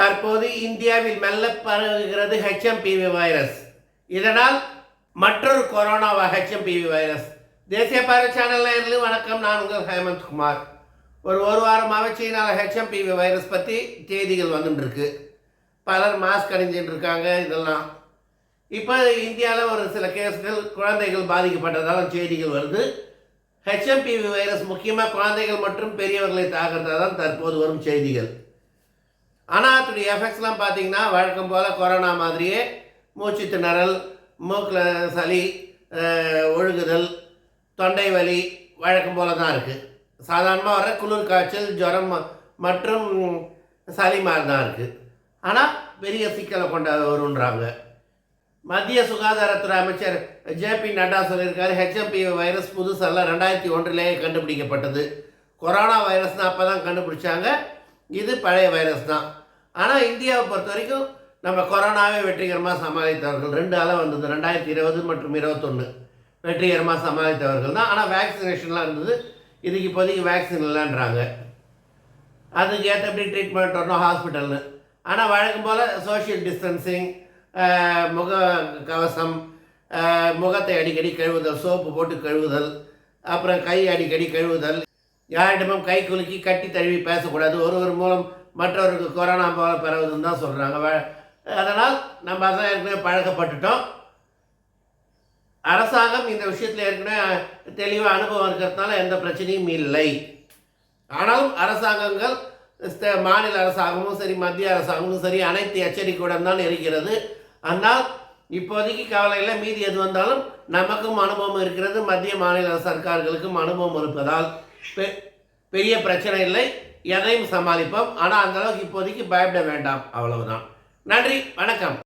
தற்போது இந்தியாவில் மெல்ல பரவுகிறது ஹெச்எம்பிவி வைரஸ் இதனால் மற்றொரு கொரோனா ஹெச்எம்பிவி வைரஸ் தேசிய பார்வை சேனல் வணக்கம். நான் உங்கள் ஹேமந்த் குமார். ஒரு ஒரு வாரமாக சீனாவில் ஹெச்எம்பிவி வைரஸ் பற்றி செய்திகள் வந்துட்டுருக்கு. பலர் மாஸ்க் அணிஞ்சிட்டு இருக்காங்க இதெல்லாம். இப்போ இந்தியாவில் ஒரு சில கேஸ்கள் குழந்தைகள் பாதிக்கப்பட்டதாலும் செய்திகள் வருது. ஹெச்எம்பிவி வைரஸ் முக்கியமாக குழந்தைகள் மற்றும் பெரியவர்களை தாக்கிறதா தான் தற்போது வரும் செய்திகள். ஆனால் அதோடைய எஃபெக்ட்ஸ்லாம் பார்த்தீங்கன்னா வழக்கம் போல் கொரோனா மாதிரியே மூச்சு திணறல் மூக்கில் சளி ஒழுகுதல் தொண்டை வலி வழக்கம் போல் தான் இருக்குது சாதாரணமாக வர குளிர் காய்ச்சல் ஜுரம் மற்றும் சளி மாதிரி தான் இருக்குது ஆனால் பெரிய சிக்கலை கொண்ட வருன்றாங்க மத்திய சுகாதாரத்துறை அமைச்சர் ஜேபி நட்டா சொல்லியிருக்காரு ஹெச்எம்பி வைரஸ் புதுசல்ல ரெண்டாயிரத்தி ஒன்றிலேயே கண்டுபிடிக்கப்பட்டது. கொரோனா வைரஸ்னால் அப்போ தான் கண்டுபிடிச்சாங்க. இது பழைய வைரஸ் தான். ஆனால் இந்தியாவை பொறுத்த வரைக்கும் நம்ம கொரோனாவே வெற்றிகரமாக சமாளித்தவர்கள். ரெண்டு அலை வந்தது ரெண்டாயிரத்தி இருபது மற்றும் இருபத்தொன்று வெற்றிகரமாக சமாளித்தவர்கள் தான். ஆனால் வேக்சினேஷன்லாம் இருந்தது. இதுக்கு இப்போதைக்கு வேக்சின் இல்லைன்றாங்க. அதுக்கு ஏற்றபடி ட்ரீட்மெண்ட் வரணும்? ஹாஸ்பிட்டல்னு ஆனால் வழக்கம் போல் சோஷியல் டிஸ்டன்சிங் முக கவசம் முகத்தை அடிக்கடி கழுவுதல் சோப்பு போட்டு கழுவுதல் அப்புறம் கை அடிக்கடி கழுவுதல் யாரிடமும் கை குலுக்கி கட்டி தழுவி பேசக்கூடாது. ஒருவர் மூலம் மற்றவருக்கு கொரோனா போல பரவுதுன்னு தான் சொல்கிறாங்க அதனால் நம்ம அதான் ஏற்கனவே பழக்கப்பட்டுட்டோம். அரசாங்கம் இந்த விஷயத்தில் ஏற்கனவே தெளிவாக அனுபவம் இருக்கிறதுனால எந்த பிரச்சனையும் இல்லை. ஆனாலும் அரசாங்கங்கள் மாநில அரசாங்கமும் சரி மத்திய அரசாங்கமும் சரி அனைத்து எச்சரிக்கையுடன் தான் இருக்கிறது. ஆனால் இப்போதைக்கு கவலை இல்லை. மீதி எது வந்தாலும் நமக்கும் அனுபவம் இருக்கிறது. மத்திய மாநில சர்க்கார்களுக்கும் அனுபவம் இருப்பதால் பெரிய பிரச்சனை இல்லை. எதையும் சமாளிப்போம். ஆனால் அந்த அளவுக்கு இப்போதைக்கு பயப்பட வேண்டாம். அவ்வளவுதான். நன்றி. வணக்கம்.